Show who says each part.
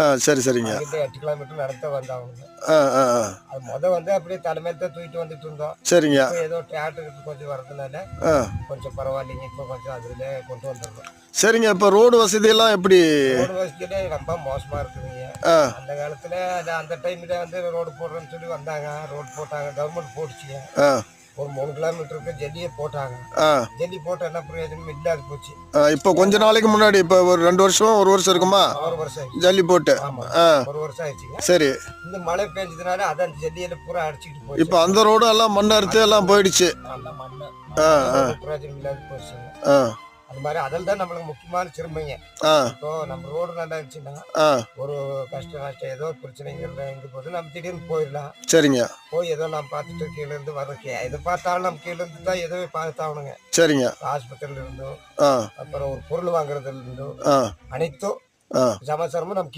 Speaker 1: ஆ சரி சரிங்க.
Speaker 2: எட்டு கிலோமீட்டர் நடத்த வந்தாங்க
Speaker 1: ஆ ஆ ஆ.
Speaker 2: அது முத வந்து அப்படியே தலைமையில தூக்கிட்டு வந்துட்டு இருந்தோம்.
Speaker 1: சரிங்க.
Speaker 2: இப்போ ஏதோ டிராக்டருக்கு கொஞ்சம் வரதுனால
Speaker 1: ஆ.
Speaker 2: கொஞ்சம் பரவாயில்லைங்க. இப்போ கொஞ்சம் அதுல கொண்டு வந்துடுறோம்.
Speaker 1: சரிங்க. இப்போ ரோடு வசதியெல்லாம் எப்படி?
Speaker 2: ரோடு வசதியிலே ரொம்ப மோசமா இருக்குதுங்க.
Speaker 1: ஆ.
Speaker 2: அந்த காலத்துல அந்த டைம்ல வந்து ரோடு போடுறேன்னு சொல்லி வந்தாங்க. ரோடு போட்டாங்க. கவர்மெண்ட் போட்டுச்சுங்க.
Speaker 1: ஆ.
Speaker 2: ஒரு மூணு கிலோமீட்டருக்கு ஜல்லியே போட்டாங்க. ஜல்லி போட்ட என்ன பிரயோஜனம்? இல்லாது போச்சு.
Speaker 1: இப்போ கொஞ்ச நாளைக்கு முன்னாடி இப்போ ஒரு ரெண்டு வருஷம் ஒரு வருஷம் இருக்குமா?
Speaker 2: ஒரு வருஷம்
Speaker 1: ஜல்லி போட்டு.
Speaker 2: ஒரு வருஷம் ஆயிடுச்சுங்க.
Speaker 1: சரி.
Speaker 2: இந்த மழை பெஞ்சதுனால அதான் ஜல்லியில பூரா அடிச்சுக்கிட்டு போச்சு
Speaker 1: இப்போ அந்த ரோடு எல்லாம் மண் அறுத்து எல்லாம் போயிடுச்சு.
Speaker 2: நல்லா மண்ணு.
Speaker 1: ஆ, ஆ.
Speaker 2: ஒரு பிரயோஜனம் இல்லாத போச்சுங்க
Speaker 1: ஆ.
Speaker 2: அது மாதிரி அதில் தான் நம்மளுக்கு முக்கியமான சிரமங்க இப்போ நம்ம ரோடு நல்லா இருந்துச்சுன்னா ஒரு கஷ்டம் நஷ்டம் ஏதோ பிரச்சனைங்கிறத எங்க போது நம்ம திடீர்னு போயிடலாம்.
Speaker 1: சரிங்க.
Speaker 2: போய் ஏதோ நம்ம பார்த்துட்டு கீழே இருந்து வரோம் கே எதை பார்த்தாலும் நம்ம கீழே இருந்து தான் ஏதோ பார்த்தாகணுங்க.
Speaker 1: சரிங்க.
Speaker 2: ஆஸ்பத்திரியில இருந்தோ
Speaker 1: ஆ.
Speaker 2: அப்புறம் ஒரு பொருள் வாங்குறதுல இருந்தோ
Speaker 1: ஆ.
Speaker 2: அனைத்தும் சமாச்சாரமும் நம்ம